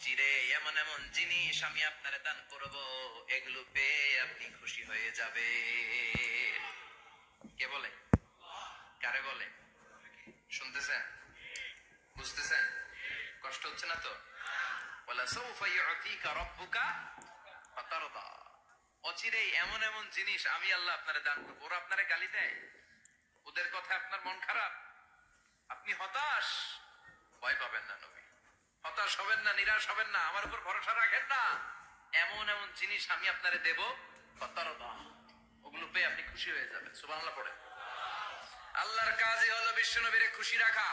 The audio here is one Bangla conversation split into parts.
অচিরে এমন এমন জিনিস আমি আপনারে দান করব, এগুলো পেয়ে আপনি খুশি হয়ে যাবে কে বলে? কারে বলে? শুনতেছেন? বুঝতেছেন? কষ্ট হচ্ছে না তো? বলা সৌফা ইউতিকা রাব্বুকা ফাতারদা। অচিরে এমন এমন জিনিস আমি আল্লাহ আপনারে দান করব। ওরা আপনারে গালি দেয়? ওদের কথা আপনার মন খারাপ? আপনি হতাশ? ভয় পাবেন না হতাশ হবেন না নিরাশ হবেন না। আমার উপর ভরসা রাখেন না। এমন এমন জিনিস আমি আপনারে দেব ওগুলো পেয়ে আপনি খুশি হয়ে যাবেন। সুবহানাল্লাহ পড়ে আল্লাহর কাজই হলো বিশ্বনবীরে খুশি রাখা।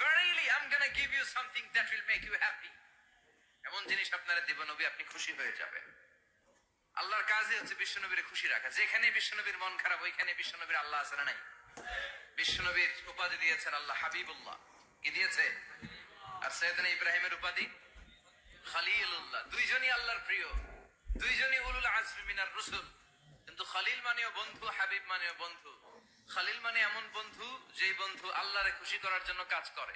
Verily, I'm gonna give you something that will make you happy. এমন জিনিস আপনারা দেব নবী আপনি খুশি হয়ে যাবেন। আল্লাহর কাজই হচ্ছে বিশ্বনবীর খুশি রাখা। যেখানে বিশ্বনবীর মন খারাপ ওইখানে বিশ্বনবীর আল্লাহ আছে না নাই? বিশ্বনবীর উপাধি দিয়েছেন আল্লাহ হাবিবুল্লাহ। কি দিয়েছে? আর সৈয়দনা ইব্রাহিমের উপাধি? খালিলুল্লাহ। দুইজনই আল্লাহর প্রিয়। দুইজনই উলুল আজমি মিনার রসুল। কিন্তু খালিল মানেও বন্ধু, হাবিব মানেও বন্ধু। খালিল মানে এমন বন্ধু যেই বন্ধু আল্লাহরে খুশি করার জন্য কাজ করে।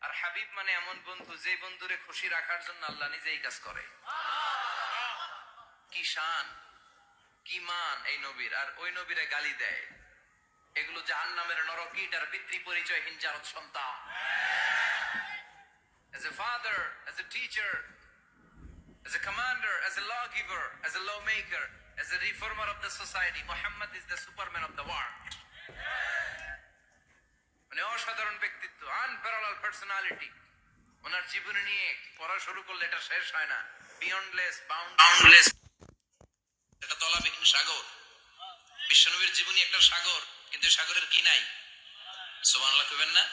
আর হাবিব মানে এমন বন্ধু যেই বন্ধুরে খুশি রাখার জন্য আল্লাহ নিজেই কাজ করে। কি শান, কি মান এই নবীর। আর ওই নবীরে গালি দেয়। এগুলো জাহান নামের নরকিট আর পিতৃ পরিচয়হীন জারত সন্তান। As a father, as a teacher, as a commander, as a lawgiver, as a lawmaker, as a reformer of the society, Muhammad is the superman of the world. মানে অসাধারণ ব্যক্তিত্ব আনপ্যারালাল পার্সোনালিটি ওনার জীবনী নিয়ে পড়া শুরু করলে এটা শেষ হয় না। বিয়ন্ডলেস বাউন্ডলেস এটা তলাবিহীন সাগর। বিশ্বনবীর জীবনী একটা সাগর কিন্তু সাগরের কি নাই? সুবহানাল্লাহ কইবেন না?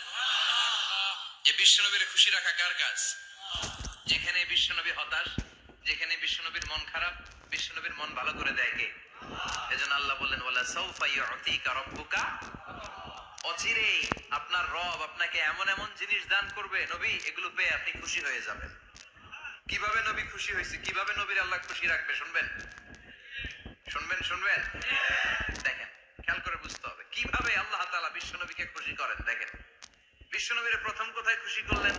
যে বিশ্বনবীর খুশি রাখা কার কাজ? যেখানে বিশ্বনবী হতাশ, যেখানে বিশ্বনবীর মন খারাপ, বিশ্বনবীর মন ভালো করে দেয় কে? এজন্য আল্লাহ বললেন অচিরেই আপনার রব আপনাকে এমন এমন জিনিস দান করবে, নবী, এগুলো পেয়ে আপনি খুশি হয়ে যাবেন। কীভাবে নবী খুশি হয়েছে? কীভাবে নবীর আল্লাহ খুশি রাখবে? শুনবেন? শুনবেন? শুনবেন? দেখেন, খেয়াল করে বুঝতে হবে। কীভাবে আল্লাহ তালা বিশ্ব নবীকে খুশি করেন? বিশ্বনবীর প্রথম কথায় খুশি করলেন।